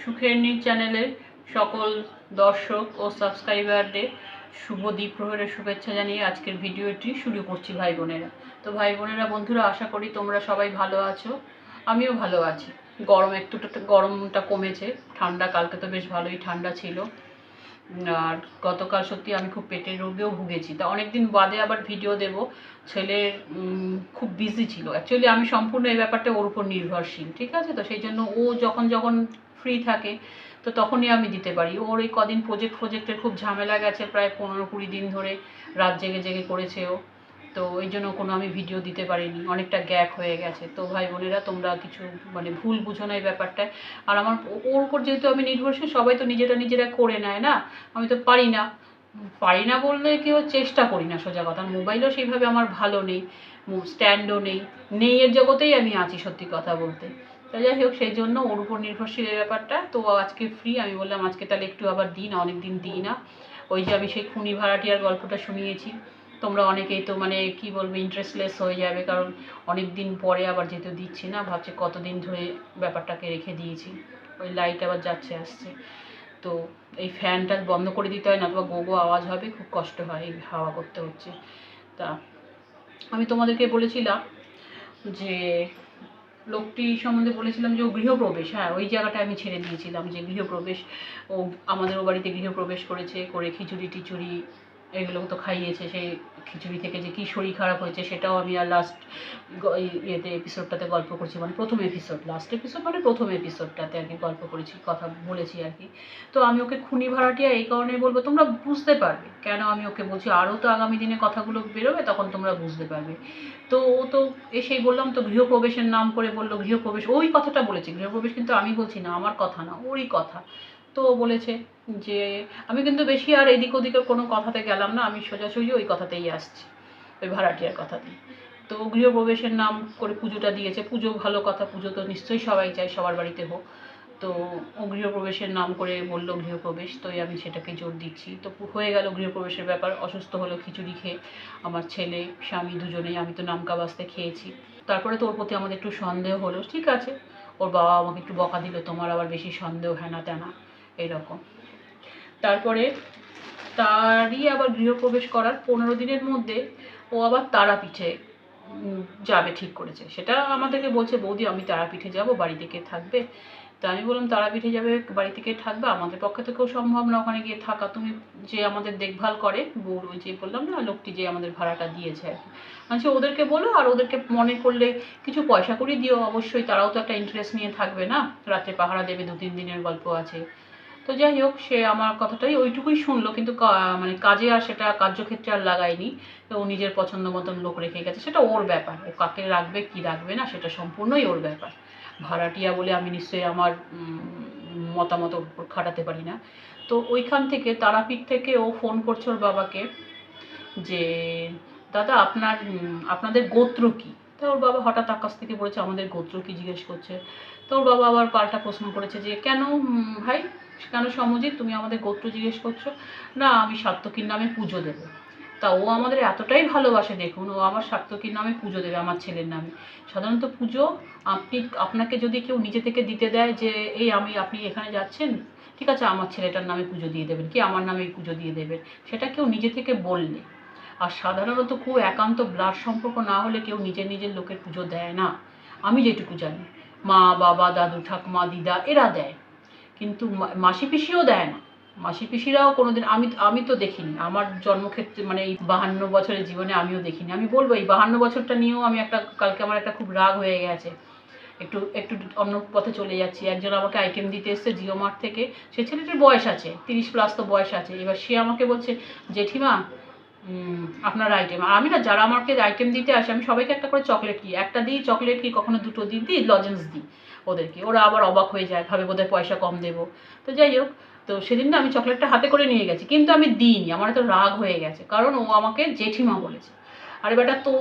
সুখের নীল চ্যানেলের সকল দর্শক ও সাবস্ক্রাইবারদের শুভ দ্বীপ প্রহরের শুভেচ্ছা জানিয়ে আজকের ভিডিওটি শুরু করছি ভাই বোনেরা। তো ভাই বোনেরা বন্ধুরা আশা করি তোমরা সবাই ভালো আছো। আমিও ভালো আছি। গরম একটু গরমটা কমেছে। ঠান্ডা কালকে তো বেশ ভালোই ঠান্ডা ছিল। আর গতকাল সত্যি আমি খুব পেটের রোগেও ভুগেছি। তা অনেকদিন বাদে আবার ভিডিও দেব। ছেলে উম, খুব বিজি ছিল। অ্যাকচুয়ালি আমি সম্পূর্ণ এই ব্যাপারটা ওর উপর নির্ভরশীল ঠিক আছে? তো সেই জন্য ও যখন যখন ফ্রি থাকে, তো তখনই আমি দিতে পারি। ওর এই কদিন প্রজেক্ট প্রজেক্টের খুব ঝামেলা গেছে প্রায় পনেরো কুড়ি দিন ধরে, রাত জেগে জেগে করেছে ও। তো ওই জন্য কোনো আমি ভিডিও দিতে পারিনি, অনেকটা গ্যাপ হয়ে গেছে। তো ভাই বোনেরা, তোমরা কিছু মানে ভুল বুঝো না এই ব্যাপারটায়। আর আমার ওর উপর যেহেতু আমি নির্ভরশীল, সবাই তো নিজেরা নিজেরা করে নেয় না, আমি তো পারি না। পারি না বললে কেউ চেষ্টা করি না সোজা কথা। মোবাইলও সেইভাবে আমার ভালো নেই স্ট্যান্ডও নেই। নেই এর জগতেই আমি আছি সত্যি কথা বলতে। তো যাই হোক, সেই জন্য ওর উপর নির্ভরশীল এই ব্যাপারটা। তো আজকে ফ্রি আমি বললাম আজকে তাহলে একটু আবার দিই না অনেক দিন দিই না। ওই যে আমি সেই খুনি ভাড়াটিয়ার গল্পটা শুনিয়েছি। তোমরা অনেকেই তো মানে কি বলব ইন্টারেস্টলেস হয়ে যাবে, কারণ অনেক দিন পরে আবার যেহেতু দিচ্ছি না, ভাবছি কতদিন ধরে ব্যাপারটাকে রেখে দিয়েছি। ওই লাইট আবার যাচ্ছে, আসছে। তো এই ফ্যানটা বন্ধ করে দিতে হয় না অথবা গো গো আওয়াজ হবে, খুব কষ্ট হয় এই হাওয়া করতে হচ্ছে। তা আমি তোমাদেরকে বলেছিলাম যে লোকটি সম্বন্ধে বলেছিলাম যে ও গৃহপ্রবেশ হ্যাঁ ওই জায়গাটা আমি ছেড়ে দিয়েছিলাম যে গৃহপ্রবেশ, ও আমাদের ও বাড়িতে গৃহপ্রবেশ করেছে, করে খিচুড়ি টিচুড়ি এগুলো তো খাইয়েছে, সেই খিচুড়ি থেকে যে কী শরীর খারাপ হয়েছে সেটাও আমি আর লাস্ট ইয়েতে এপিসোডটাতে গল্প করছি মানে প্রথম এপিসোড লাস্ট এপিসোড মানে প্রথম এপিসোডটাতে আর কি গল্প করেছি, কথা বলেছি আর কি। তো আমি ওকে খুনি ভাড়াটিয়া এই কারণে বলব, তোমরা বুঝতে পারবে, কেন আমি ওকে বলছি, আরও তো আগামী দিনে কথাগুলো বেরোবে, তখন তোমরা বুঝতে পারবে। তো ও তো এসেই বললাম, তো গৃহপ্রবেশের নাম করে বলল, গৃহপ্রবেশ, ওই কথাটা বলেছে, গৃহপ্রবেশ কিন্তু আমি বলছি না, আমার কথা না, ওরই কথা। তো বলেছে যে, আমি কিন্তু বেশি আর এদিক ওদিকের কোনো কথাতে গেলাম না, আমি সোজাসুজি ওই কথাতেই আসছি, ওই ভাড়াটিয়ার কথাতেই। তো গৃহপ্রবেশের নাম করে পুজোটা দিয়েছে। পুজো ভালো কথা, পুজো তো নিশ্চয়ই সবাই চায়, সবার বাড়িতে হোক। তো ও গৃহপ্রবেশের নাম করে বলল, গৃহপ্রবেশ তো আমি সেটাকে জোর দিচ্ছি। তো হয়ে গেল গৃহপ্রবেশের ব্যাপার, অসুস্থ হলো, খিচুড়ি খেয়ে আমার ছেলে, স্বামী দুজনেই, আমি তো নামকা বাস্তে খেয়েছি। তারপরে তো ওর প্রতি আমাদের একটু সন্দেহ হলো, ঠিক আছে। ওর বাবা আমাকে একটু বকা দিল, তোমার আবার বেশি সন্দেহ হ্যানা ত্যানা। এইরকম তারপরে তারই আবার গৃহপ্রবেশ করার পনেরো দিনের মধ্যে ও আবার তারাপীঠে যাবে ঠিক করেছে। সেটা আমাদেরকে বলছে, বৌদি, আমি তারাপীঠে যাব বাড়ি থেকে থাকবে? তা আমি বললাম, তারাপীঠে যাবে বাড়ি থেকে থাকবে? আমাদের পক্ষে থেকেও সম্ভব না ওখানে গিয়ে থাকা। তুমি যে আমাদের দেখভাল করে বউ যে বললাম না, লোকটি যে আমাদের ভাড়াটা দিয়েছে আর কি। আচ্ছা ওদেরকে বলো, আর ওদেরকে মনে করলে কিছু পয়সা করে দিও। অবশ্যই তারাও তো একটা ইন্টারেস্ট নিয়ে থাকবে না। রাত্রে পাহারা দেবে দু তিন দিনের গল্প আছে। তো যাই হোক, সে আমার কথাটাই ওইটুকুই শুনলো, কিন্তু মানে কাজে আর সেটা কার্যক্ষেত্রে আর লাগায়নি। তো ও নিজের পছন্দ মতন লোক রেখে গেছে, সেটা ওর ব্যাপার। ও কাকে রাখবে, কি রাখবে না, সেটা সম্পূর্ণই ওর ব্যাপার। ভাড়াটিয়া বলে আমি নিশ্চয়ই আমার মতামত ওর খাটাতে পারি না। তো ওইখান থেকে, তারাপীঠ থেকে ও ফোন করছে ওর বাবাকে যে, দাদা, আপনার আপনাদের গোত্র কি? তা ওর বাবা হঠাৎ আকাশ থেকে বলেছে, আমাদের গোত্র কি? জিজ্ঞেস করছে। তো ওর বাবা আবার পাল্টা প্রশ্ন করেছে যে, কেন ভাই? কেন সমজিৎ তুমি আমাদের গোত্র জিজ্ঞেস করছ। না, আমি সাত্তকীর নামে পুজো দেবো। তা ও আমাদের এতটাই ভালোবাসে দেখুন, ও আমার সাত্তকীর নামে পুজো দেবে, আমার ছেলের নামে। সাধারণত পুজো আপনি, আপনাকে যদি কেউ নিজে থেকে দিতে দেয় যে, এই আমি, আপনি এখানে যাচ্ছেন? ঠিক আছে, আমার ছেলেটার নামে পুজো দিয়ে দেবেন, কি আমার নামে পুজো দিয়ে দেবেন সেটা কেউ নিজে থেকে বললে। আর সাধারণত খুব একান্ত ব্লাড সম্পর্ক না হলে কেউ নিজের নিজের লোকের পুজো দেয় না। আমি যেটুকু জানি। মা, বাবা, দাদু, ঠাকুমা, দিদা, এরা দেয়। কিন্তু মাসি পিসিও দেয় না। মাসি পিসিরাও কোনোদিন, আমি আমি তো দেখিনি। আমার জন্মক্ষেত্রে মানে এই বাহান্ন বছরের জীবনে আমিও দেখিনি। আমি বলব, এই বাহান্ন বছরটা নিয়েও আমি একটা, কালকে আমার একটা খুব রাগ হয়ে গেছে। একটু একটু অন্য পথে চলে যাচ্ছি। একজন আমাকে আইটেম দিতে এসছে জিও মার্ট থেকে। সে ছেলেটির বয়স আছে, তিরিশ প্লাস তো বয়স আছে। এবার সে আমাকে বলছে, জেঠিমা আপনার আইটেম আমি না, যারা আমাকে আইটেম দিতে আসে, আমি সবাইকে একটা করে চকলেট দিই। একটা দিই চকলেট কি কখনো দুটো দিই? দিই লজেন্স দিই। ওদেরকে। ওরা আবার অবাক হয়ে যায়, ভাবে বোধহয় পয়সা কম দেবো। তো যাই হোক, তো সেদিন না আমি চকলেটটা হাতে করে নিয়ে গেছি, কিন্তু আমি দিইনি, আমার তো রাগ হয়ে গেছে, কারণ ও আমাকে জেঠিমা বলেছে। আরে বেটা, তো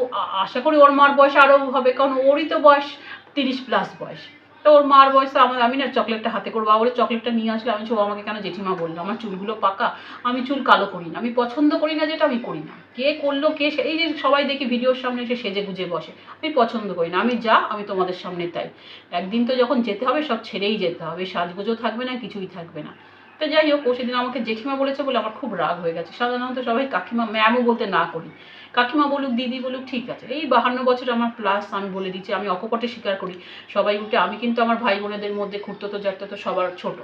আশা করি ওর মার বয়স আরও হবে, কারণ ওরই তো বয়স তিরিশ প্লাস বয়স। তো ওর মার বয়সে আমার আমি না চকলেটটা হাতে করব। বলে, চকলেটটা নিয়ে আসলে আমি সব আমাকে কেন জেঠিমা বলল? আমার চুলগুলো পাকা, আমি চুল কালো করি না। আমি পছন্দ করি না যেটা আমি করি না। কে করল, কে এই যে সবাই দেখি ভিডিওর সামনে এসে সেজে গুজে বসে। আমি পছন্দ করি না, আমি যা, আমি তোমাদের সামনে তাই। একদিন তো যখন যেতে হবে, সব ছেড়েই যেতে হবে। সাজগুজও থাকবে না, কিছুই থাকবে না। তো যাই হোক, ও সেদিন আমাকে জেঠিমা বলেছে বলে আমার খুব রাগ হয়ে গেছে। সাধারণত সবাই কাকিমা ম্যামও বলতে না করি। কাকিমা বলুক, দিদি বলুক, ঠিক আছে। এই বাহান্ন বছর আমার প্লাস আমি বলে দিচ্ছি, আমি অকপটে স্বীকার করি। সবাই উঠে, আমি কিন্তু আমার ভাই বোনেদের মধ্যে খুঁড়তো তো জ্যাঠতো তো, সবার ছোট।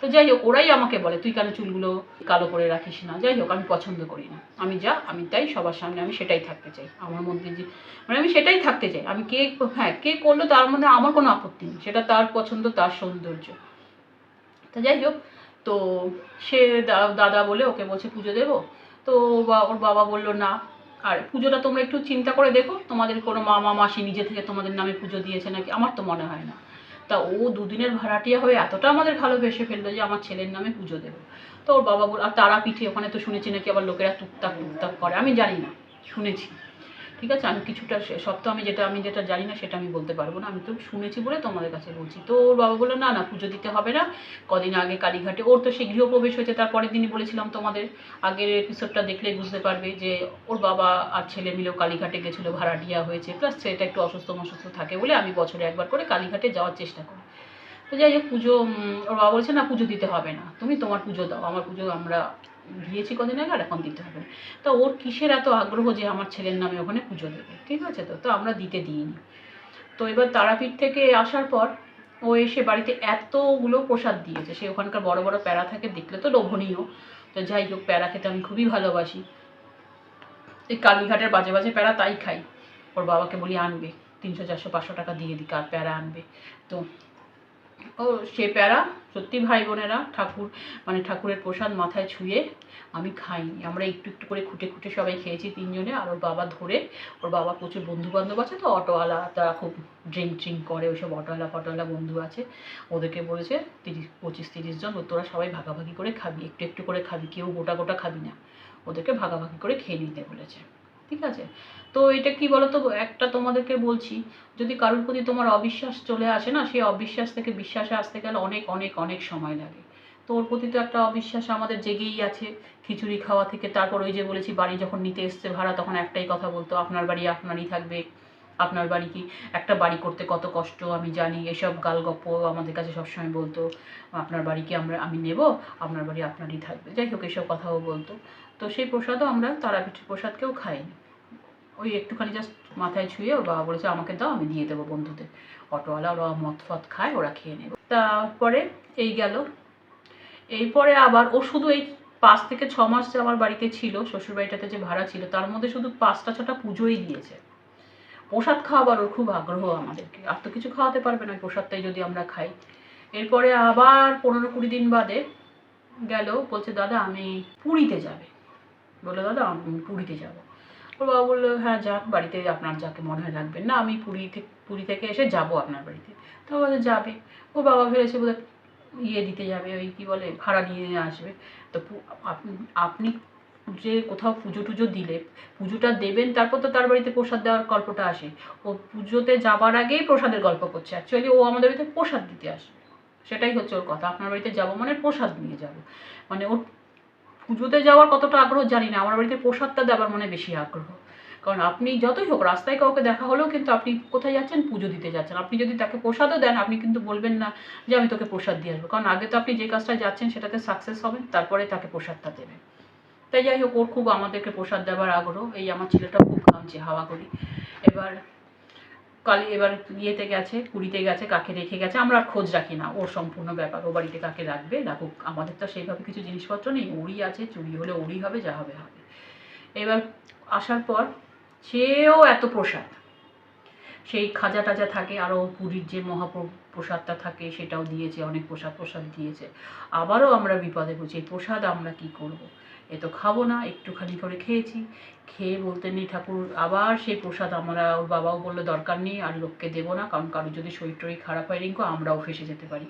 তো যাই হোক, ওরাই আমাকে বলে, তুই কেন চুলগুলো কালো করে রাখিস না? যাই হোক, আমি পছন্দ করি না। আমি যা, আমি তাই, সবার সামনে আমি সেটাই থাকতে চাই। আমার মধ্যে যে মানে আমি সেটাই থাকতে চাই। আমি কে হ্যাঁ কে করল তার মধ্যে আমার কোনো আপত্তি নেই। সেটা তার পছন্দ, তার সৌন্দর্য। তো যাই হোক তো সে দাদা বলে ওকে বলছে পুজো দেবো। তো ওর বাবা বলল, না, আর পুজোটা তোমরা একটু চিন্তা করে দেখো। তোমাদের কোনো মামা, মাসি নিজে থেকে তোমাদের নামে পুজো দিয়েছে নাকি? আমার তো মনে হয় না। তা ও দুদিনের ভাড়াটিয়া হয়ে এতটা আমাদের ভালোবেসে ফেলল যে আমার ছেলের নামে পুজো দেবো। তো ওর বাবা বল, আর তারা পিঠে ওখানে তো শুনেছি নাকি আবার লোকেরা টুকটাক টুকটাক করে। আমি জানি না, শুনেছি। ঠিক আছে, আমি কিছুটা সে- সব তো আমি যেটা আমি যেটা জানি না সেটা আমি বলতে পারব না। আমি তো শুনেছি বলে তোমাদের কাছে বলছি। তো ওর বাবা বলল, না না, পুজো দিতে হবে না। কদিন আগে কালীঘাটে। ওর তো সেই গৃহপ্রবেশ হয়েছে তারপরের দিনই বলেছিলাম তোমাদের। আগের এপিসোডটা দেখলেই বুঝতে পারবে যে ওর বাবা আর ছেলে মিলেও কালীঘাটে গেছিল, ভাড়াটিয়া হয়েছে। প্লাস ছেলেটা একটু অসুস্থ মসুস্থ থাকে বলে আমি বছরে একবার করে কালীঘাটে যাওয়ার চেষ্টা করি। তো যাই হোক, পুজো ওর বাবা বলছে, না, পুজো দিতে হবে না। তুমি তোমার পুজো দাও। আমার পুজো আমরা গিয়েছি কদিন আগে আর এখন দিতে হবে তো ওর কিসের এত আগ্রহ যে আমার ছেলের নামে ওখানে পুজো দেবে? ঠিক আছে তো? তো আমরা দিতে দিইনি। তো এবার তারাপীঠ থেকে আসার পর ও এসে বাড়িতে এতগুলো প্রসাদ দিয়েছে। সে ওখানকার বড় বড় প্যারা থাকে, দেখলে তো লোভনীয়। তো যাই হোক, প্যারা খেতে আমি খুবই ভালোবাসি। এই কালীঘাটের বাজে বাজে প্যারা তাই খাই। ওর বাবাকে বলি, আনবে। তিনশো, চারশো, পাঁচশো টাকা দিয়ে দিই কার প্যারা আনবে। তো ও সে প্যারা, সত্যি ভাই বোনেরা, ঠাকুর মানে ঠাকুরের প্রসাদ মাথায় ছুঁয়ে আমি খাইনি। আমরা একটু একটু করে খুঁটে খুঁটে সবাই খেয়েছি তিনজনে, আর ওর বাবা ধরে, ওর বাবা প্রচুর বন্ধু বান্ধব আছে তো, অটোওয়ালা, তারা খুব ড্রিঙ্ক ট্রিঙ্ক করে, ওইসব অটোওয়ালা ফটোওয়ালা বন্ধু আছে। ওদেরকে বলেছে তিরিশ, পঁচিশ, তিরিশ জন, তোরা সবাই ভাগাভাগি করে খাবি, একটু একটু করে খাবি, কেউ গোটা গোটা খাবি না। ওদেরকে ভাগাভাগি করে খেয়ে নিতে বলেছে। ঠিক আছে? তো এটা কি বলতো? একটা তোমাদেরকে বলছি, যদি কারোর প্রতি তোমার অবিশ্বাস চলে আসে না, সেই অবিশ্বাস থেকে বিশ্বাসে আসতে গেলে অনেক অনেক অনেক সময় লাগে। তো ওর প্রতি তো একটা অবিশ্বাস আমাদের জেগেই আছে। খিচুড়ি খাওয়া থেকে, তারপর ওই যে বলেছি, বাড়ি যখন নিতে এসছে ভাড়া, তখন একটাই কথা বলতো, আপনার বাড়ি আপনারই থাকবে। আপনার বাড়ি কি একটা বাড়ি করতে কত কষ্ট, আমি জানি, এসব গালগপ্প আমাদের কাছে সবসময় বলতো, আপনার বাড়ি কি আমরা, আমি নেব? আপনার বাড়ি আপনারই থাকবে। যাই হোক, এসব কথাও বলতো। তো সেই প্রসাদও আমরা তারাপীঠের প্রসাদকেও খাইনি। ওই একটুখানি জাস্ট মাথায় ছুঁয়ে ওর বাবা বলেছে, আমাকে দাও, আমি দিয়ে দেবো বন্ধুদের। অটোওয়ালা ওরা মদ ফদ খায়, ওরা খেয়ে নেবে। তারপরে এই গেল। এরপরে আবার ও শুধু এই পাঁচ থেকে ছ মাস যে আমার বাড়িতে ছিল, শ্বশুরবাড়িটাতে যে ভাড়া ছিল, তার মধ্যে শুধু পাঁচটা ছটা পুজোই দিয়েছে। প্রসাদ খাওয়াবার ওর খুব আগ্রহ আমাদেরকে। আর তো কিছু খাওয়াতে পারবে না প্রসাদটাই যদি আমরা খাই। এরপরে আবার পনেরো কুড়ি দিন বাদে গেল, বলছে, দাদা, আমি পুরীতে যাবে। বলল, দাদা, আমি পুরীতে যাব। ওর বাবা বলল হ্যাঁ যাক, বাড়িতে আপনার যাকে মনে হয় রাখবেন না, আমি পুরী থেকে পুরী থেকে এসে যাব আপনার বাড়িতে। তো বলে যাবে। ওর বাবা ভেবেছে বোধহয় ইয়ে দিতে যাবে, ওই কি বলে, ভাড়া নিয়ে আসবে। তো আপনি যে কোথাও পুজো টুজো দিলে, পুজোটা দেবেন, তারপর তো তার বাড়িতে প্রসাদ দেওয়ার গল্পটা আসে। ও পুজোতে যাবার আগেই প্রসাদের গল্প করছে। অ্যাকচুয়ালি ও আমাদের বাড়িতে প্রসাদ দিতে আসে। সেটাই হচ্ছে ওর কথা। আপনার বাড়িতে যাব মানে প্রসাদ নিয়ে যাব। মানে ওর পুজোতে যাওয়ার কতটা আগ্রহ জানি না। আমার বাড়িতে প্রসাদটা দেওয়ার মানে বেশি আগ্রহ। কারণ আপনি যতই হোক, রাস্তায় কাউকে দেখা হলেও কিন্তু আপনি কোথায় যাচ্ছেন, পুজো দিতে যাচ্ছেন। আপনি যদি তাকে প্রসাদও দেন, আপনি কিন্তু বলবেন না যে আমি তোকে প্রসাদ দিয়ে আসব। কারণ আগে তো আপনি যে কাজটা যাচ্ছেন, সেটাতে সাকসেস হবেন তারপরে তাকে প্রসাদটা দেবেন। তাই যাই হোক, ওর খুব আমাদেরকে প্রসাদ দেওয়ার আগ্রহ। এই আমার ছেলেটা খুব কামছে হাওয়া করি। এবার কালি, এবার ইয়েতে গেছে, পুরীতে গেছে, কাকে রেখে গেছে, আমরা আর খোঁজ রাখি না। ওর সম্পূর্ণ ব্যাপার, ও বাড়িতে কাকে রাখবে, রাখুক। আমাদের তো সেইভাবে কিছু জিনিসপত্র নেই, ওরই আছে, চুরি হলে ওরই হবে, যা হবে হবে। এবার আসার পর সেও এত প্রসাদ। সেই খাজা টাজা থাকে, আরও পুরীর যে মহাপ্রসাদটা থাকে, সেটাও দিয়েছে, অনেক প্রসাদ প্রসাদ দিয়েছে। আবারও আমরা বিপদে পড়ছি, এই প্রসাদ আমরা কি করব। এ তো খাব না, একটুখানি করে খেয়েছি। খেয়ে বলতে নেই ঠাকুর, আবার সেই প্রসাদ আমরা ওর বাবাও বলল, দরকার নেই, আর লোককে দেবো না, কারণ কারোর যদি শরীর টরীর খারাপ হয় রিঙ্কু, আমরাও ফেসে যেতে পারি।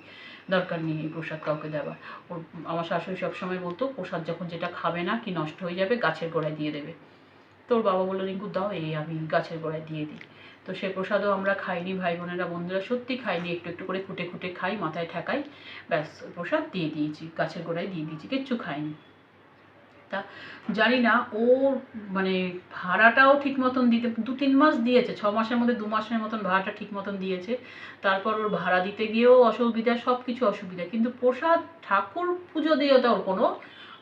দরকার নেই এই প্রসাদ কাউকে দেওয়া ওর আমার শাশুড়ি সবসময় বলতো, প্রসাদ যখন যেটা খাবে না কি নষ্ট হয়ে যাবে, গাছের গোড়ায় দিয়ে দেবে। তো ওর বাবা বলল, রিঙ্কু, দাও, এই আমি গাছের গোড়ায় দিয়ে দিই। তো সে প্রসাদও আমরা খাইনি, ভাই বোনেরা, বন্ধুরা, সত্যি খাইনি, একটু একটু করে খুঁটে খুঁটে খাই, মাথায় ঠেকাই, ব্যাস, প্রসাদ দিয়ে দিয়েছি, গাছের গোড়ায় দিয়ে দিয়েছি, কিচ্ছু খাইনি। তা জানি না ও মানে ভাড়াটাও ঠিক মতন দিতে, দু তিন মাস দিয়েছে, ছ মাসের মধ্যে, দু মাসের মতন ভাড়াটা ঠিক মতন দিয়েছে। তারপর ওর ভাড়া দিতে গিয়েও অসুবিধা সব কিছু অসুবিধা। কিন্তু প্রসাদ ঠাকুর পুজো দিয়ে তো ওর কোনো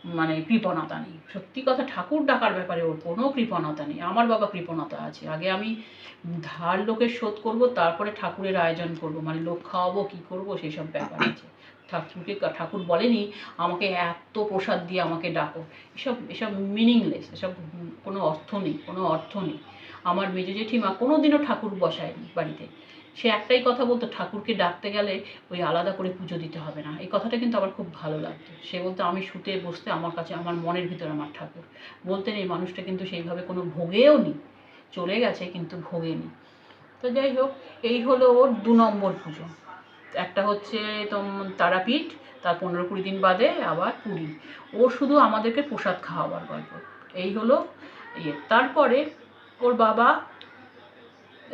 মানে কৃপণতা নেই। সত্যি কথা, ঠাকুর ডাকার ব্যাপারে ওর কোনো কৃপণতা নেই। আমার বাবা কৃপণতা আছে। আগে আমি ধার লোকের শোধ করব, তারপরে ঠাকুরের আয়োজন করব। মানে লোক খাওয়াবো, কী করব, সেসব ব্যাপার আছে। ঠাকুরকে ঠাকুর বলেনি, আমাকে এত প্রসাদ দিয়ে আমাকে ডাকো। এসব এসব মিনিংলেস এসব কোনো অর্থ নেই, কোনো অর্থ নেই। আমার মেজো জেঠিমা কোনো দিনও ঠাকুর বসায়নি বাড়িতে। সে একটাই কথা বলতো, ঠাকুরকে ডাকতে গেলে ওই আলাদা করে পুজো দিতে হবে না। এই কথাটা কিন্তু আমার খুব ভালো লাগতো। সে বলতো, আমি শুতে বসতে আমার কাছে, আমার মনের ভিতরে আমার ঠাকুর। বলতে নেই মানুষটা কিন্তু সেইভাবে কোনো ভোগেও নি চলে গেছে কিন্তু ভোগেনি তো যাই হোক, এই হলো ওর দু নম্বর পুজো। একটা হচ্ছে তারাপীঠ, তার পনেরো কুড়ি দিন বাদে আবার পুরী। ও শুধু আমাদেরকে প্রসাদ খাওয়াবার গল্প। এই হলো ইয়ে। তারপরে ওর বাবা,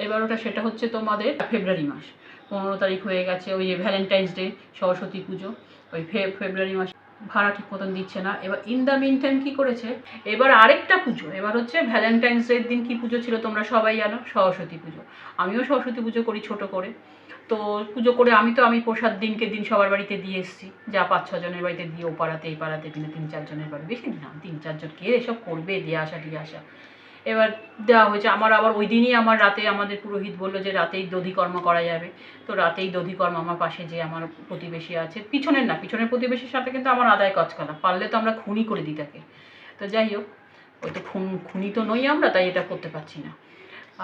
এবার ওটা সেটা হচ্ছে তোমাদের ফেব্রুয়ারি মাস। পনেরো তারিখ হয়ে গেছে, ওই যে ভ্যালেন্টাইন্স ডে, সরস্বতী পুজো, ওই ফেব্রুয়ারি মাস। ভাড়া ঠিক মতন দিচ্ছে না। এবার ইন দ্য মিন টাইম কী করেছে? এবার আরেকটা পুজো। এবার হচ্ছে ভ্যালেন্টাইন্স ডের দিন কী পুজো ছিল তোমরা সবাই জানো? সরস্বতী পুজো। আমিও সরস্বতী পুজো করি ছোট করে। তো পুজো করে আমি তো আমি প্রসাদ দিনকে দিন সবার বাড়িতে দিয়ে এসেছি। যা পাঁচ ছজনের বাড়িতে দিয়ে ও পাড়াতে, এই পাড়াতে কিনে তিন চারজনের বাড়ি। বেশি না, তিন চারজন কে এসব করবে, দিয়ে আসা দিয়ে আসা। এবার দেওয়া হয়েছে, আমার আবার ওই দিনই আমার রাতে আমাদের পুরোহিত বলল যে রাতেই দধিকর্ম করা যাবে। তো রাতেই দধিকর্ম আমার পাশে যে আমার প্রতিবেশী আছে, পিছনের না, পিছনের প্রতিবেশীর সাথে কিন্তু আমার আদায় কচকালা পারলে তো আমরা খুনি করে দিই তাকে। তো যাই হোক, ওই তো খুন খুনি তো নই আমরা, তাই এটা করতে পারছি না।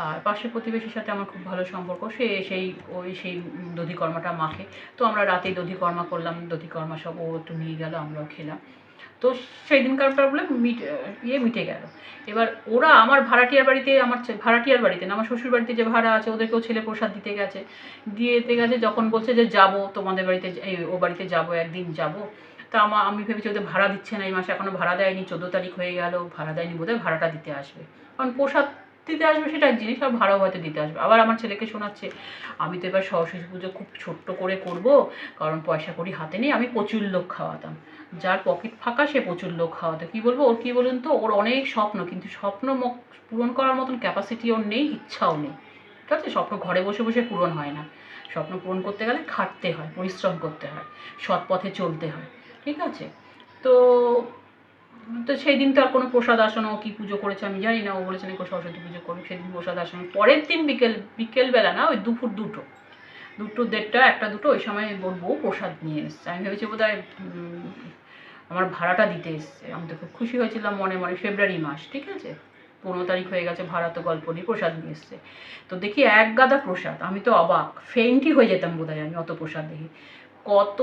আর পাশের প্রতিবেশীর সাথে আমার খুব ভালো সম্পর্ক, সে সেই, ওই সেই দধিকর্মাটা মাখে। তো আমরা রাতেই দধিকর্মা করলাম দধিকর্মা সব, ও একটু নিয়ে গেল, আমরাও খেলাম। তো সেই দিনকার প্রবলেম মিট ইয়ে মিটে গেল। এবার ওরা আমার ভাড়াটিয়ার বাড়িতে, আমার ভাড়াটিয়ার বাড়িতে না, আমার শ্বশুর বাড়িতে যে ভাড়া আছে, ওদেরকেও ছেলে প্রসাদ দিতে গেছে। দিতে গেছে, যখন বলছে যে যাব, তোমাদের বাড়িতে, এই ও বাড়িতে যাব, একদিন যাব। তা আমা, আমি ভেবেছি ওদের ভাড়া দিচ্ছে না, এই মাসে এখনও ভাড়া দেয়নি, চোদ্দ তারিখ হয়ে গেল, ভাড়া দেয়নি বোধহয়, ভাড়াটা দিতে আসবে। কারণ প্রসাদ দিতে আসবে সেটা জিনিস আর ভাড়াও হয়তো দিতে আসবে। আবার আমার ছেলেকে শোনাচ্ছে, আমি তো এবার সরস্বতী পুজো খুব ছোট্ট করে করব, কারণ পয়সা করি হাতে নেই, আমি প্রচুর লোক খাওয়াতাম। যার পকেট ফাঁকা, সে প্রচুর লোক খাওয়াতো। কী বলব, ওর কী বলুন তো, ওর অনেক স্বপ্ন, কিন্তু স্বপ্ন পূরণ করার মতন ক্যাপাসিটি ওর নেই, ইচ্ছাও নেই। ঠিক আছে? স্বপ্ন ঘরে বসে বসে পূরণ হয় না। স্বপ্ন পূরণ করতে গেলে খাটতে হয়, পরিশ্রম করতে হয়, সৎ পথে চলতে হয়। ঠিক আছে? তো তো সেই দিন তো আর কোনো প্রসাদ আসন ও কী পুজো করেছে আমি জানি না। ও বলেছে, নাকি সরস্বতী পুজো করবে সেদিন প্রসাদ আসন। পরের দিন বিকেল, বিকেলবেলা না, ওই দুপুর দুটো দুটো দেড়টা, একটা দুটো, ওই সময় ওর বউ প্রসাদ নিয়ে এসছে। আমি ভেবেছি বোধ আমার ভাড়াটা দিতে এসছে। আমি তো খুব খুশি হয়েছিলাম মনে মনে ফেব্রুয়ারি মাস, ঠিক আছে? পনেরো তারিখ হয়ে গেছে, ভাড়া তো গল্প নিয়ে প্রসাদ নিয়ে এসছে। তো দেখি এক গাদা প্রসাদ, আমি তো অবাক ফেন্টই হয়ে যেতাম বোধ আমি অত প্রসাদ দেখি। কত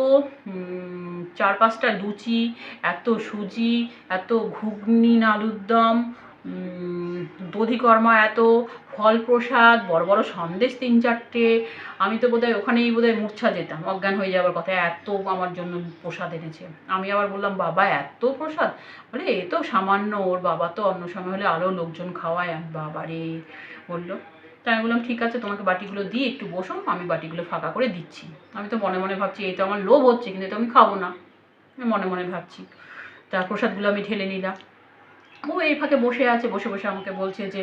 চার পাঁচটা লুচি, এত সুজি, এত ঘুগনি আলুর দম দধিকর্মা এত ফল প্রসাদ বড় বড় সন্দেশ তিন চারটে। আমি তো বোধহয় ওখানেই বোধহয় মূর্ছা যেতাম, অজ্ঞান হয়ে যাওয়ার কথা, এত আমার জন্য প্রসাদ এনেছে। আমি আবার বললাম, বাবা, এত প্রসাদ? বলে, এ তো সামান্য, ওর বাবা তো অন্য সময় হলে আরও লোকজন খাওয়ায় বাবা রে বলল। তাই আমি বললাম, ঠিক আছে, তোমাকে বাটিগুলো দিই, একটু বসো, আমি বাটিগুলো ফাঁকা করে দিচ্ছি। আমি তো মনে মনে ভাবছি, এই তো আমার লোভ হচ্ছে, কিন্তু এটা আমি খাব না। আমি মনে মনে ভাবছি, তা প্রসাদগুলো আমি ঢেলে নিলাম। ও এই ফাঁকে বসে আছে, বসে বসে আমাকে বলছে যে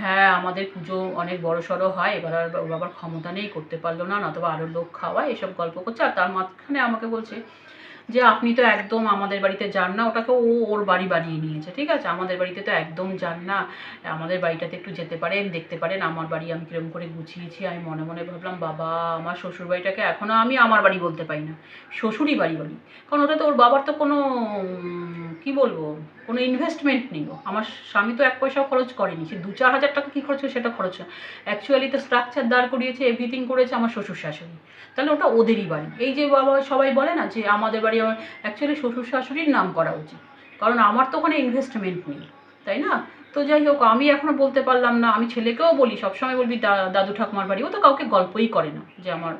হ্যাঁ আমাদের পুজো অনেক বড় সড়ো হয়, এবার আর বাবার ক্ষমতা নেই, করতে পারল না নতুবা আরও লোক খাওয়ায়, এসব গল্প করছে। আর তার মাঝখানে আমাকে বলছে যে আপনি তো একদম আমাদের বাড়িতে যান না, ওটাকে ও ওর বাড়ি বানিয়ে নিয়েছে, ঠিক আছে? আমাদের বাড়িতে তো একদম যান না। আমাদের বাড়িটাতে একটু যেতে পারেন, দেখতে পারেন, আমার বাড়ি আমি কিরম করে গুছিয়েছি, আমি মনে মনে ভাবলাম, বাবা, আমার শ্বশুর বাড়িটাকে এখনও আমি আমার বাড়ি বলতে পারি না, শ্বশুরই বাড়ি বলি। কারণ ওটা তো ওর বাবার তো কোনো কি বলব? কোনো ইনভেস্টমেন্ট নেই। আমার স্বামী তো এক পয়সাও খরচ করেনি। সে দু চার হাজার টাকা কী খরচ সেটা খরচ অ্যাকচুয়ালি তো স্ট্রাকচার দাঁড় করিয়েছে এভরিথিং করেছে আমার শ্বশুর শাশুড়ি তাহলে ওটা ওদেরই বাড়ি। এই যে বাবা সবাই বলে না যে আমাদের বাড়ি আমার অ্যাকচুয়ালি শ্বশুর শাশুড়ির নাম করা উচিত। কারণ আমার তো ওখানে ইনভেস্টমেন্ট নেই, তাই না? তো যাই হোক, আমি এখনও বলতে পারলাম না। আমি ছেলেকেও বলি, সবসময় বলবি দাদু ঠাকুমার বাড়ি। ও তো কাউকে গল্পই করে না যে আমার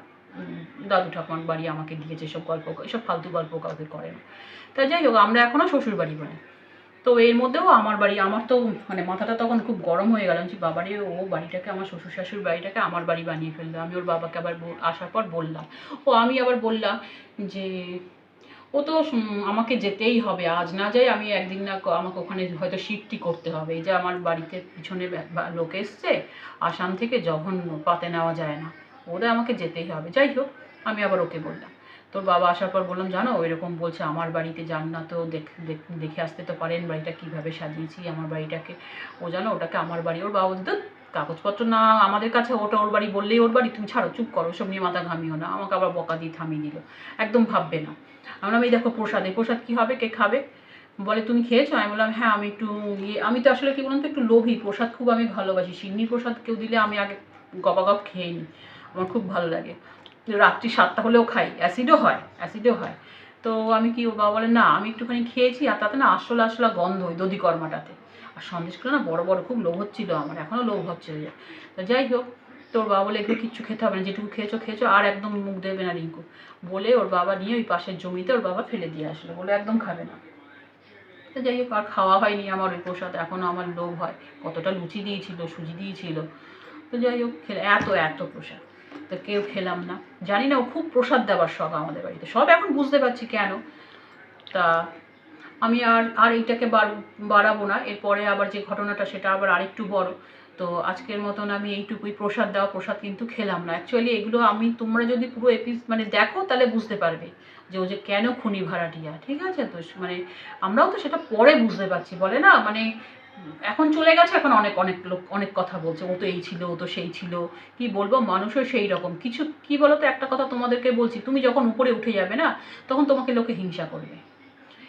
দাদু ঠাকুমার বাড়ি আমাকে দিয়েছে সব গল্প, এসব ফালতু গল্প কাউকে করে না। তা যাই হোক, আমরা এখনও শ্বশুর বাড়ি বলি। তো এর মধ্যেও আমার বাড়ি, আমার তো মানে মাথাটা তখন খুব গরম হয়ে গেল। যে বাবারে, ও বাড়িটাকে, আমার শ্বশুর শাশুড়ির বাড়িটাকে আমার বাড়ি বানিয়ে ফেলল। আমি ওর বাবাকে আবার আসার পর বললাম। ও, আমি আবার বললাম যে, ও তো আমাকে যেতেই হবে। আজ না যাই আমি একদিন না আমাকে ওখানে হয়তো শিফটই করতে হবে। এই যে আমার বাড়িতে পিছনে লোক এসছে, আসাম থেকে জঘন্য, পাতে নেওয়া যায় না। ওদের আমাকে যেতেই হবে। যাই হোক, আমি আবার ওকে বললাম। তোর বাবা আসার পর বললাম, জানো এরকম বলছে, আমার বাড়িতে যান না তো, দেখ- আসতে তো পারেন বাড়িটা কীভাবে সাজিয়েছি, আমার বাড়িটাকে। ও জানো, ওটাকে আমার বাড়ি, ওর বাবা বলতো, কাগজপত্র না আমাদের কাছে, ওটা ওর বাড়ি বললেই ওর বাড়ি, তুমি ছাড়ো, চুপ করো সব নিয়ে মাথা ঘামিও না। আমাকে আবার বকা দিয়ে থামিয়ে দিল। একদম ভাববে না। আমরা এই দেখো প্রসাদ প্রসাদ কী হবে, কে খাবে? বলে, তুমি খেয়েছো? আমি বললাম হ্যাঁ আমি একটু ইয়ে আমি তো আসলে কি বলুন তো, একটু লোভী, প্রসাদ খুব আমি ভালোবাসি। সিন্নি প্রসাদ কেউ দিলে আমি আগে গপাগপ খেয়ে নিই, আমার খুব ভালো লাগে। রাত্রি সাতটা হলেও খাই, অ্যাসিডও হয় অ্যাসিডও হয়। তো আমি কি বাবা বলে, না, আমি একটুখানি খেয়েছি, আর তাতে না আসলা আসলা গন্ধ ওই দধি কর্মাটাতে আর সন্দেশগুলো না বড় বড়, খুব লোভ হচ্ছিল আমার, এখনও লোভ হচ্ছে তো যাই হোক, তোর বাবা বলে, এগুলো কিচ্ছু খেতে হবে না, যেটুকু খেয়েছো খেয়েছো, আর একদম মুখ দেবে না রিঙ্কু। বলে ওর বাবা নিয়ে ওই পাশের জমিতে ওর বাবা ফেলে দিয়ে আসলো, বলে একদম খাবে না। তো যাই হোক, আর খাওয়া হয়নি আমার ওই প্রসাদ, এখনও আমার লোভ হয়, কতটা লুচি দিয়েছিল, সুজি দিয়েছিল। তো যাই হোক, খেলে, এত এত প্রসাদ। তো কেউ খেলাম না। জানি না, ও খুব প্রসাদ দেওয়ার শখ আমাদের বাড়িতে। সব এখন বুঝতে পারছি কেন। তা আমি আর আর এইটাকে বাড়- বাড়াবো না। এরপরে আবার যে ঘটনাটা, সেটা আবার আরেকটু বড়। তো আজকের মতন আমি এইটুকুই প্রসাদ দেওয়া, প্রসাদ কিন্তু খেলাম না। অ্যাকচুয়ালি এগুলো আমি, তোমরা যদি পুরো এপিস মানে দেখো, তাহলে বুঝতে পারবে যে ও যে কেন খুনি ভাড়াটিয়া, ঠিক আছে? তো মানে আমরাও তো সেটা পরে বুঝতে পারছি, বলে না? মানে এখন চলে গেছে, এখন অনেক অনেক লোক, অনেক কথা বলছে, ও তো এই ছিল, ও তো সেই ছিল। কি বলব, মানুষও সেই রকম। কিছু, কি বলো তো একটা কথা তোমাদেরকে বলছি, তুমি যখন উপরে উঠে যাবে না, তখন তোমাকে লোকে হিংসা করবে।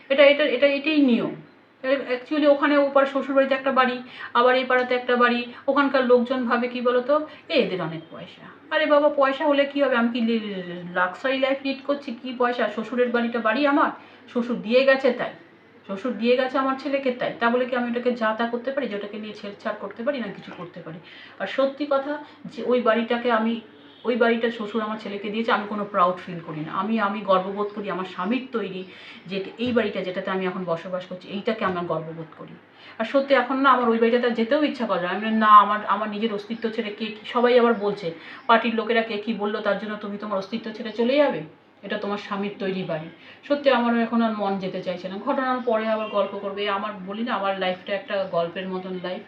এটা এটা এটা, এটাই নিয়ম। অ্যাকচুয়ালি ওখানে ওপার শ্বশুরবাড়িতে একটা বাড়ি, আবার এই পাড়াতে একটা বাড়ি। ওখানকার লোকজন ভাবে, কি বলতো, এ, এদের অনেক পয়সা। আরে বাবা, পয়সা হলে কি হবে? আমি কি লাক্সারি লাইফ লিড করছি? কি পয়সা? শ্বশুরের বাড়িটা বাড়ি আমার? শ্বশুর দিয়ে গেছে, তাই। শ্বশুর দিয়ে গেছে আমার ছেলেকে, তাই। তা বলে কি আমি ওটাকে যা তা করতে পারি, যে ওটাকে নিয়ে ছেড়ছাড় করতে পারি না কিছু করতে পারি? আর সত্যি কথা যে ওই বাড়িটাকে আমি, ওই বাড়িটা শ্বশুর আমার ছেলেকে দিয়েছে, আমি কোনো প্রাউড ফিল করি না। আমি আমি গর্ববোধ করি আমার স্বামীর তৈরি যে এই বাড়িটা যেটাতে আমি এখন বসবাস করছি, এইটাকে আমার গর্ববোধ করি। আর সত্যি এখন না আমার ওই বাড়িটাতে যেতেও ইচ্ছা করে। আমি না, আমার আমার নিজের অস্তিত্ব ছেড়ে কি, সবাই আবার বলছে, পার্টির লোকেরা কে কি বলল, তার জন্য তুমি তোমার অস্তিত্ব ছেড়ে চলে যাবে? এটা তোমার স্বামীর তৈরি বাড়ি। সত্যি আমারও এখন আর মন যেতে চাইছে না। ঘটনার পরে আবার গল্প করবে। আমার বলি না, আমার লাইফটা একটা গল্পের মতন লাইফ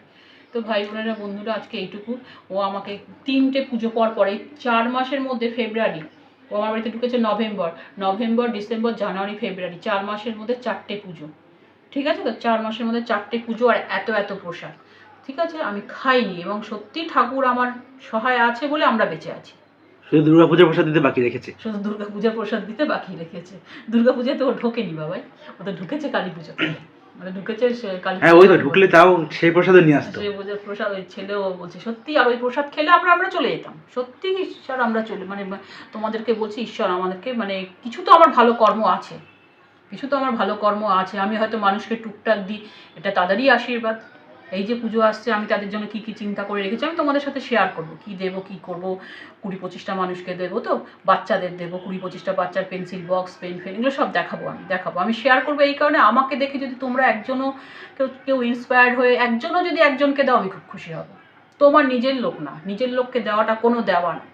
তো ভাই বোনেরা, বন্ধুরা, আজকে এইটুকু। ও আমাকে তিনটে পুজো পর পরে চার মাসের মধ্যে ফেব্রুয়ারি ও আমার বাড়িতে ঢুকেছে November November December January February চার মাসের মধ্যে চারটে পুজো। ঠিক আছে তো? চার মাসের মধ্যে চারটে পুজো আর এত এত প্রসাদ। ঠিক আছে? আমি খাইনি এবং সত্যি ঠাকুর আমার সহায় আছে বলে আমরা বেঁচে আছি। শুধু দুর্গা পূজা প্রসাদ দিতে বাকি রেখেছে। শুধু দুর্গা পূজার প্রসাদ দিতে বাকি রেখেছে। দুর্গা পূজায় তো ও ঢোকেনি বাবাই। ও তো ঢুকেছে কালী পুজো মানে ঢুকেছে কালী হ্যাঁ ওই তো ঢুকলে তাও সেই প্রসাদও নিয়ে আসতো। সেই পুজোর প্রসাদ ওই ছেলেও বলছে সত্যি আর ওই প্রসাদ খেলে আমরা আমরা চলে যেতাম। সত্যি ঈশ্বর আমরা চলে মানে তোমাদেরকে বলছি ঈশ্বর আমাদেরকে মানে কিছু তো আমার ভালো কর্ম আছে। কিছু তো আমার ভালো কর্ম আছে। আমি হয়তো মানুষকে টুকটাক দিই। এটা তাদেরই আশীর্বাদ। এই যে পুজো আসছে, আমি তাদের জন্য কি কি চিন্তা করে রেখেছি, আমি তোমাদের সাথে শেয়ার করব। কি দেবো, কি করব? কুড়ি পঁচিশটা মানুষকে দেবো তো, বাচ্চাদের দেবো, কুড়ি পঁচিশটা বাচ্চার পেন্সিল বক্স পেন ফেন এগুলো সব দেখাবো আমি দেখাবো। আমি শেয়ার করব এই কারণে আমাকে দেখে যদি তোমরা একজনও কেউ কেউ ইন্সপায়ার্ড হয়ে একজনও যদি একজনকে দাও, আমি খুব খুশি হব। তোমার নিজের লোক না, নিজের লোককে দেওয়াটা কোনো দেওয়া না।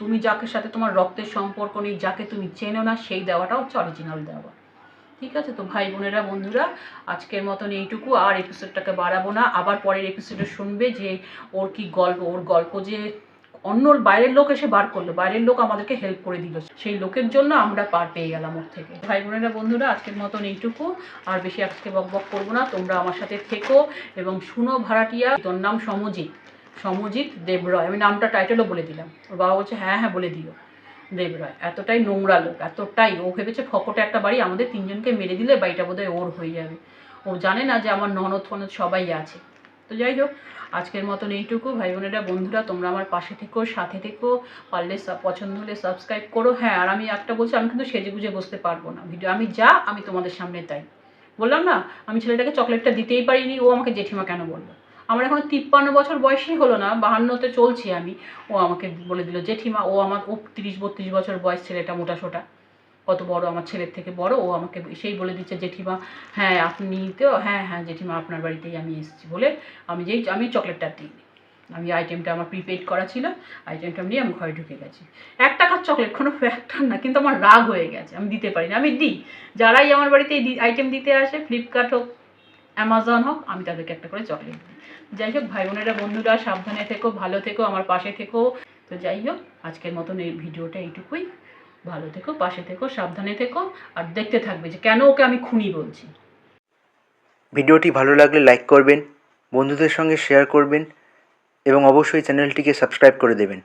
তুমি যাকে সাথে তোমার রক্তের সম্পর্ক নেই, যাকে তুমি চেনো না, সেই দেওয়াটা হচ্ছে অরিজিনাল দেওয়া। ঠিক আছে তো, ভাই বোনেরা, বন্ধুরা, আজকের মতন এইটুকু। আর এপিসোডটাকে বাড়াবো না। আবার পরের এপিসোডে শুনবে যে ওর কি গল্প, ওর গল্প যে অন্য বাইরের লোক এসে বার করল। বাইরের লোক আমাদেরকে হেল্প করে দিল। সেই লোকের জন্য আমরা পার পেয়ে গেলাম ওর থেকে। ভাই বোনেরা, বন্ধুরা, আজকের মতন এইটুকু। আর বেশি আজকে বক বক করব না। তোমরা আমার সাথে থেকো এবং শুনো ভাড়াটিয়া। তোর নাম সমজিৎ। সমজিৎ দেবরয়। আমি নামটা টাইটেলও বলে দিলাম। ওর বাবা বলছে হ্যাঁ হ্যাঁ বলে দিও। দেবরয় এতটাই নোংরা লোক, এতটাই। ও ভেবেছে ফকটে একটা বাড়ি, আমাদের তিনজনকে মেরে দিলে বাড়িটা বোধহয় ওর হয়ে যাবে। ও জানে না যে আমার ননদ ফনদ সবাই আছে। তো যাই হোক, আজকের মতন এইটুকু। ভাই বোনেরা, বন্ধুরা, তোমরা আমার পাশে থেকো, সাথে থেকো। পারলে পছন্দ হলে সাবস্ক্রাইব করো। হ্যাঁ আর আমি একটা বলছি, আমি কিন্তু সেজে গুজে বসতে পারব না। ভিডিও, আমি যা, আমি তোমাদের সামনে তাই। বললাম না, আমি ছেলেটাকে চকলেটটা দিতেই পারিনি, ও আমাকে জেঠিমা কেন বলল? আমার এখন তিপ্পান্ন বছর বয়সই হলো না, বাহান্নতে চলছি আমি। ও আমাকে বলে দিল, জেঠিমা, ও আমার, ও তিরিশ বত্রিশ বছর বয়স ছেলেটা মোটা সোটা। কত বড় আমার ছেলের থেকে বড়, ও আমাকে সেই বলে দিচ্ছে, জেঠিমা হ্যাঁ আপনি তো হ্যাঁ হ্যাঁ জেঠিমা, আপনার বাড়িতেই আমি এসেছি বলে আমি যেই, আমি চকলেটটা দিই আমি আইটেমটা আমার প্রিপেড করা ছিল, আইটেমটা নিয়ে আমি ঘরে ঢুকে গেছি। এক টাকার চকলেট, কোনো ফ্যাক্টর না, কিন্তু আমার রাগ হয়ে গেছে, আমি দিতে পারি না। আমি দিই, যারাই আমার বাড়িতে আইটেম দিতে আসে ফ্লিপকার্ট হোক অ্যামাজন হোক, আমি তাদেরকে একটা করে চকলেট দিই। যাই হোক, ভাই বোনেরা, বন্ধুরা, সাবধানে থেকো, ভালো থেকো, আমার পাশে থেকো। তো যাই হোক, আজকের মতন এই ভিডিওটা এইটুকুই। ভালো থেকো, পাশে থেকো, সাবধানে থেকো, আর দেখতে থাকবে যে কেন ওকে আমি খুনি বলছি। ভিডিওটি ভালো লাগলে লাইক করবেন, বন্ধুদের সঙ্গে শেয়ার করবেন, এবং অবশ্যই চ্যানেলটিকে সাবস্ক্রাইব করে দেবেন।